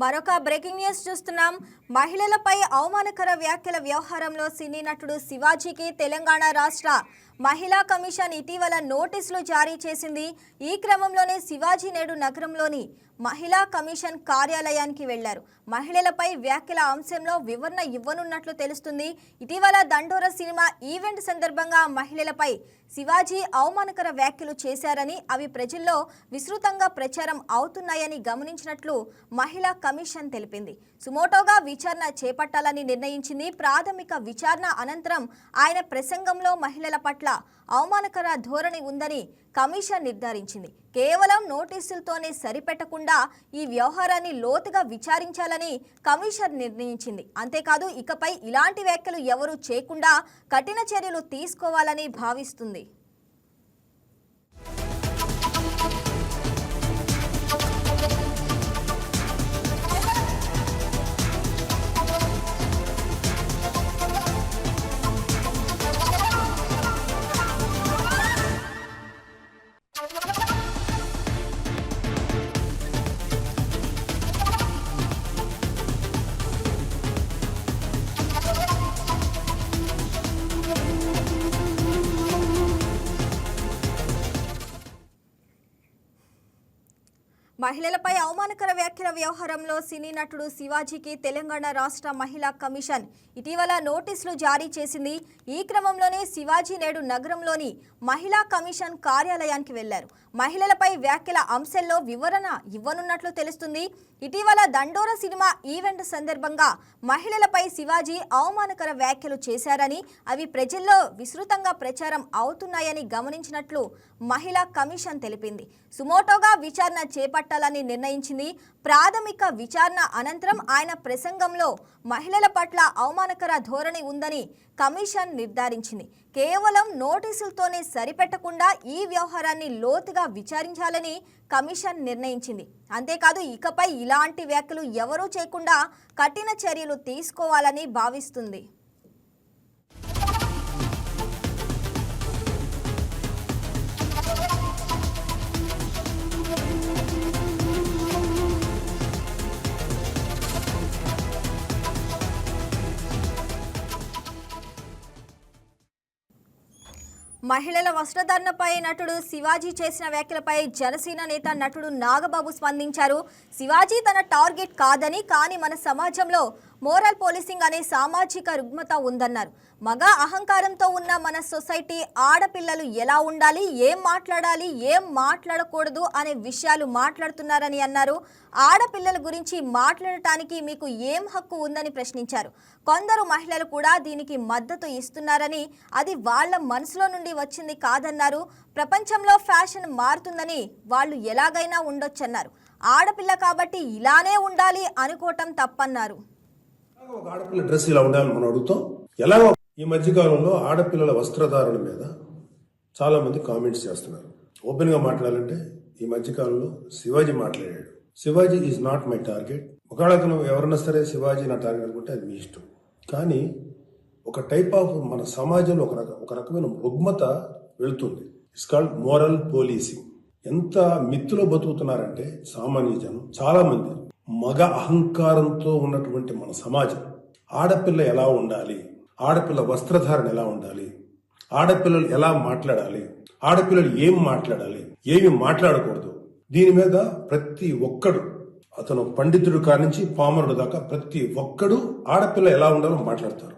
మరొక breaking news చూస్తున్నాం. మహిళలపై అవమానకర వ్యాఖ్యల వ్యవహారంలో సినీ నటుడు శివాజీకి తెలంగాణ రాష్ట్ర మహిళా కమిషన్ ఇటీవల నోటీసులు జారీ చేసింది. ఈ క్రమంలోనే శివాజీ నేడు నగరంలోని మహిళా కమిషన్ కార్యాలయానికి వెళ్ళారు. మహిళలపై వ్యాఖ్యల అంశంలో వివరణ ఇవ్వనున్నట్లు తెలుస్తుంది. ఇటీవల దండోర సినిమా ఈవెంట్ సందర్భంగా మహిళలపై శివాజీ అవమానకర వ్యాఖ్యలు చేశారని అవి ప్రజల్లో విస్తృతంగా ప్రచారం అవుతున్నాయని గమనించినట్లు మహిళా కమిషన్ తెలిపింది. సుమోటోగా విచారణ చేపట్టాలని నిర్ణయించింది. ప్రాథమిక విచారణ అనంతరం ఆయన ప్రసంగంలో మహిళల పట్ల అవమానకర ధోరణి ఉందని కమిషన్ నిర్ధారించింది. కేవలం నోటీసులతోనే సరిపెట్టకుండా ఈ వ్యవహారాన్ని లోతుగా విచారించాలని కమిషన్ నిర్ణయించింది. అంతేకాదు ఇకపై ఇలాంటి వ్యాఖ్యలు ఎవరూ చేయకుండా కఠిన చర్యలు తీసుకోవాలని భావిస్తుంది. మహిళలపై అవమానకర వ్యాఖ్యల వ్యవహారంలో సినీ నటుడు శివాజీకి తెలంగాణ రాష్ట్ర మహిళా కమిషన్ ఇటీవల నోటీసులు జారీ చేసింది. ఈ క్రమంలోనే శివాజీ నేడు నగరంలోని మహిళా కమిషన్ కార్యాలయానికి వెళ్ళారు. మహిళలపై వ్యాఖ్యల అంశంలో వివరణ ఇవ్వనున్నట్లు తెలుస్తుంది. ఇటీవల దండోర సినిమా ఈవెంట్ సందర్భంగా మహిళలపై శివాజీ అవమానకర వ్యాఖ్యలు చేశారని అవి ప్రజల్లో విస్తృతంగా ప్రచారం అవుతున్నాయని గమనించినట్లు మహిళా కమిషన్ తెలిపింది. సుమోటోగా విచారణ చేపట్టాలని నిర్ణయించింది. ప్రాథమిక విచారణ అనంతరం ఆయన ప్రసంగంలో మహిళల పట్ల అవమానకర ధోరణి ఉందని కమిషన్ నిర్ధారించింది. కేవలం నోటీసులతోనే సరిపెట్టకుండా ఈ వ్యవహారాన్ని లోతుగా విచారించాలని కమిషన్ నిర్ణయించింది. అంతేకాదు ఇకపై ఇలాంటి వ్యాఖ్యలు ఎవరూ చేయకుండా కఠిన చర్యలు తీసుకోవాలని భావిస్తుంది. మహిళల వస్త్రధారణపై నటుడు శివాజీ చేసిన వ్యాఖ్యలపై జనసేన నేత నటుడు నాగబాబు స్పందించారు. శివాజీ తన టార్గెట్ కాదని కానీ మన సమాజంలో మోరల్ పోలీసింగ్ అనే సామాజిక రుగ్మత ఉందన్నారు. మగ అహంకారంతో ఉన్న మన సొసైటీ ఆడపిల్లలు ఎలా ఉండాలి ఏం మాట్లాడాలి ఏం మాట్లాడకూడదు అనే విషయాలు మాట్లాడుతున్నారని అన్నారు. ఆడపిల్లల గురించి మాట్లాడటానికి మీకు ఏం హక్కు ఉందని ప్రశ్నించారు. కొందరు మహిళలు కూడా దీనికి మద్దతు ఇస్తున్నారని అది వాళ్ళ మనసులో నుండి వచ్చింది కాదన్నారు. ప్రపంచంలో ఫ్యాషన్ మారుతుందని వాళ్ళు ఎలాగైనా ఉండొచ్చన్నారు. ఆడపిల్ల కాబట్టి ఇలానే ఉండాలి అనుకోవటం తప్పన్నారు. ఒక ఆడపిల్ల డ్రెస్ ఇలా ఉండాలని మనం అడుగుతాం. ఎలాగో ఈ మధ్యకాలంలో ఆడపిల్లల వస్త్రధారణ మీద చాలా మంది కామెంట్స్ చేస్తున్నారు. ఓపెన్గా మాట్లాడాలంటే ఈ మధ్యకాలంలో శివాజీ మాట్లాడాడు. Shivaji is not my target ఒకవేళ అతను ఎవరన్నా సరే శివాజీ నా టార్గెట్ అనుకుంటే అది మీ ఇష్టం. కానీ ఒక టైప్ ఆఫ్ మన సమాజంలో ఒక రక ఒక రకమైన రుగ్మత వెళుతుంది. ఇట్స్ కాల్డ్ మోరల్ పోలీసింగ్ ఎంత మిత్తులో బతుకుతున్నారంటే సామాన్య జనం చాలా మంది మగ అహంకారంతో ఉన్నటువంటి మన సమాజం. ఆడపిల్ల ఎలా ఉండాలి? ఆడపిల్ల వస్త్రధారణ ఎలా ఉండాలి? ఆడపిల్లలు ఎలా మాట్లాడాలి? ఆడపిల్లలు ఏం మాట్లాడాలి? ఏమి మాట్లాడకూడదు? దీని మీద ప్రతి ఒక్కడు అతను పండితుడు కానించి పామరుడు దాకా ప్రతి ఒక్కడు ఆడపిల్ల ఎలా ఉండాలో మాట్లాడతారు.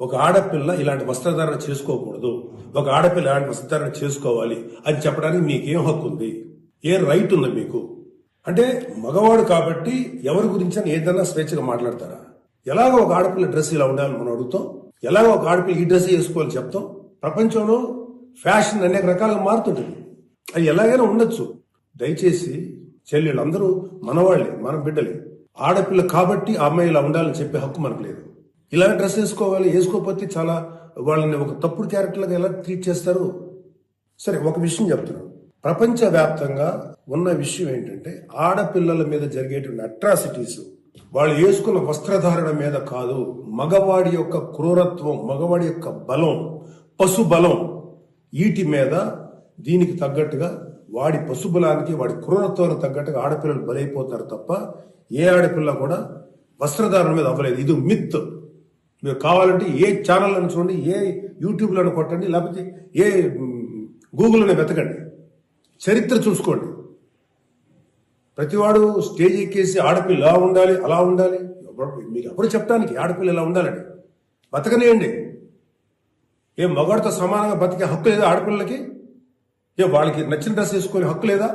ఒక ఆడపిల్ల ఇలాంటి వస్త్రధారణ చేసుకోకూడదు. ఒక ఆడపిల్ల ఇలాంటి వస్త్రధారణ చేసుకోవాలి అని చెప్పడానికి మీకేం హక్కు ఉంది ఏ రైట్ ఉంది మీకు? అంటే మగవాడు కాబట్టి ఎవరి గురించి అని ఏదైనా స్వేచ్ఛగా మాట్లాడతారా? ఎలాగో ఒక ఆడపిల్ల డ్రెస్ ఇలా ఉండాలని మనం అడుగుతాం. ఎలాగో ఒక ఆడపిల్ల ఈ డ్రెస్ వేసుకోవాలని చెప్తాం. ప్రపంచంలో ఫ్యాషన్ అనేక రకాలుగా మారుతుంటుంది. అది ఎలాగైనా ఉండొచ్చు. దయచేసి చెల్లెళ్ళందరూ మనవాళ్ళే మన బిడ్డలే. ఆడపిల్ల కాబట్టి ఆ అమ్మాయి ఇలా ఉండాలని చెప్పే హక్కు మనకు లేదు. ఇలా డ్రెస్ వేసుకోవాలి వేసుకోకపోతే చాలా వాళ్ళని ఒక తప్పుడు క్యారెక్టర్లుగా ఎలా ట్రీట్ చేస్తారు? సరే ఒక విషయం చెప్తున్నాను ప్రపంచవ్యాప్తంగా ఉన్న విషయం ఏంటంటే ఆడపిల్లల మీద జరిగేటువంటి అట్రాసిటీస్ వాళ్ళు వేసుకున్న వస్త్రధారణ మీద కాదు మగవాడి యొక్క క్రూరత్వం మగవాడి యొక్క బలం పశు బలం వీటి మీద దీనికి తగ్గట్టుగా వాడి పశుబలానికి వాడి క్రూరత్వానికి తగ్గట్టుగా ఆడపిల్లలు బలైపోతారు తప్ప ఏ ఆడపిల్ల కూడా వస్త్రధారణ మీద అవ్వలేదు. ఇది మిత్. మీరు కావాలంటే ఏ ఛానల్ అని చూడండి ఏ యూట్యూబ్లో కొట్టండి లేకపోతే ఏ గూగుల్లోనే వెతకండి. చరిత్ర చూసుకోండి. ప్రతివాడు స్టేజ్ ఎక్కేసి ఆడపిల్ల ఇలా ఉండాలి అలా ఉండాలి? మీకు ఎవరు చెప్పడానికి ఆడపిల్ల ఇలా ఉండాలని? బతకనేయండి. ఏ మగాడితో సమానంగా బతికే హక్కు లేదా ఆడపిల్లలకి? ఏ వాళ్ళకి నచ్చిన డ్రెస్ వేసుకునే హక్కు లేదా?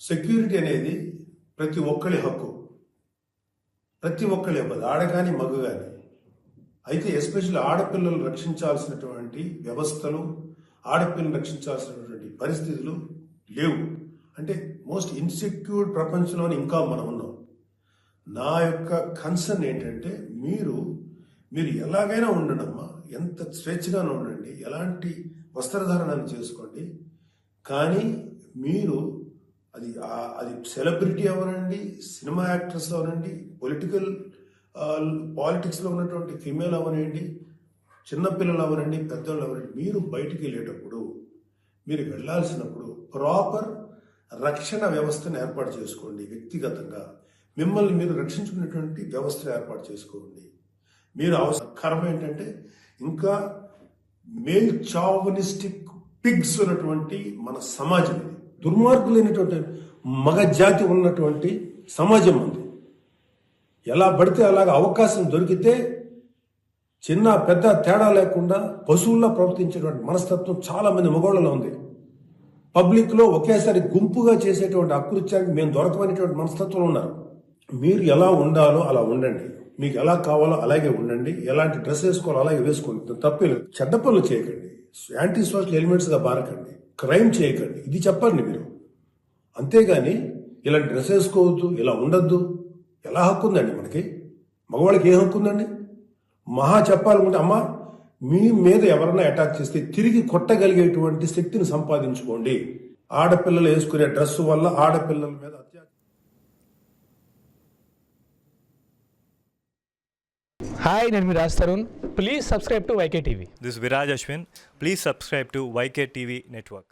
సెక్యూరిటీ అనేది ప్రతి ఒక్కరి హక్కు. ప్రతి ఒక్కరి ఇవ్వదు ఆడ కానీ మగ కానీ అయితే ఎస్పెషల్లీ ఆడపిల్లలు రక్షించాల్సినటువంటి వ్యవస్థలు ఆడపిల్లలు రక్షించాల్సినటువంటి పరిస్థితులు లేవు. అంటే మోస్ట్ ఇన్సెక్యూర్డ్ ప్రపంచంలోని ఇంకా మనం ఉన్నాం. నా యొక్క కన్సర్న్ ఏంటంటే మీరు మీరు ఎలాగైనా ఉండండమ్మా. ఎంత స్వేచ్ఛగానే ఉండండి. ఎలాంటి వస్త్రధారణను చేసుకోండి. కానీ మీరు అది అది సెలబ్రిటీ అవనండి సినిమా యాక్ట్రెస్ అవనండి పొలిటికల్ పాలిటిక్స్లో ఉన్నటువంటి ఫీమేల్ అవనండి చిన్నపిల్లలు అవనండి పెద్దవాళ్ళు అవనండి. మీరు బయటికి వెళ్ళేటప్పుడు మీరు వెళ్ళాల్సినప్పుడు ప్రాపర్ రక్షణ వ్యవస్థను ఏర్పాటు చేసుకోండి వ్యక్తిగతంగా. మిమ్మల్ని మీరు రక్షించుకునేటువంటి వ్యవస్థను ఏర్పాటు చేసుకోండి. మీరు అవసరం ఏంటంటే ఇంకా మేల్ చావనిస్టిక్ పిగ్స్ ఉన్నటువంటి మన సమాజం ఇది. దుర్మార్గులైనటువంటి మగ జాతి ఉన్నటువంటి సమాజం ఉంది. ఎలా పడితే అలాగ అవకాశం దొరికితే చిన్న పెద్ద తేడా లేకుండా పశువుల్లో ప్రవర్తించేటువంటి మనస్తత్వం చాలా మంది మగవాళ్ళలో ఉంది. పబ్లిక్లో ఒకేసారి గుంపుగా చేసేటువంటి అకృత్యానికి మేము దొరకమైనటువంటి మనస్తత్వంలో ఉన్నారు మీరు ఎలా ఉండాలో అలా ఉండండి. మీకు ఎలా కావాలో అలాగే ఉండండి. ఎలాంటి డ్రెస్ వేసుకోవాలో అలాగే వేసుకోండి. తప్పలేదు చెడ్డ పనులు చేయకండి. యాంటీ సోషల్ ఎలిమెంట్స్గా బారకండి క్రైమ్ చేయకండి. ఇది చెప్పండి మీరు. అంతేగాని ఇలాంటి డ్రెస్ వేసుకోవద్దు ఇలా ఉండొద్దు. ఎలా హక్కు ఉందండి మనకి? మగవాళ్ళకి ఏ హక్కు ఉందండి? మహా చెప్పాలనుకుంటే అమ్మా మీ మీద ఎవరైనా అటాక్ చేస్తే తిరిగి కొట్టగలిగేటువంటి శక్తిని సంపాదించుకోండి ఆడపిల్లలు వేసుకునే డ్రెస్ వల్ల ఆడపిల్లల మీద అత్యాచారం హాయ్ నేను మీ Raj Tarun please subscribe to YK TV This is Viraj Ashwin. Please subscribe to YK TV Network.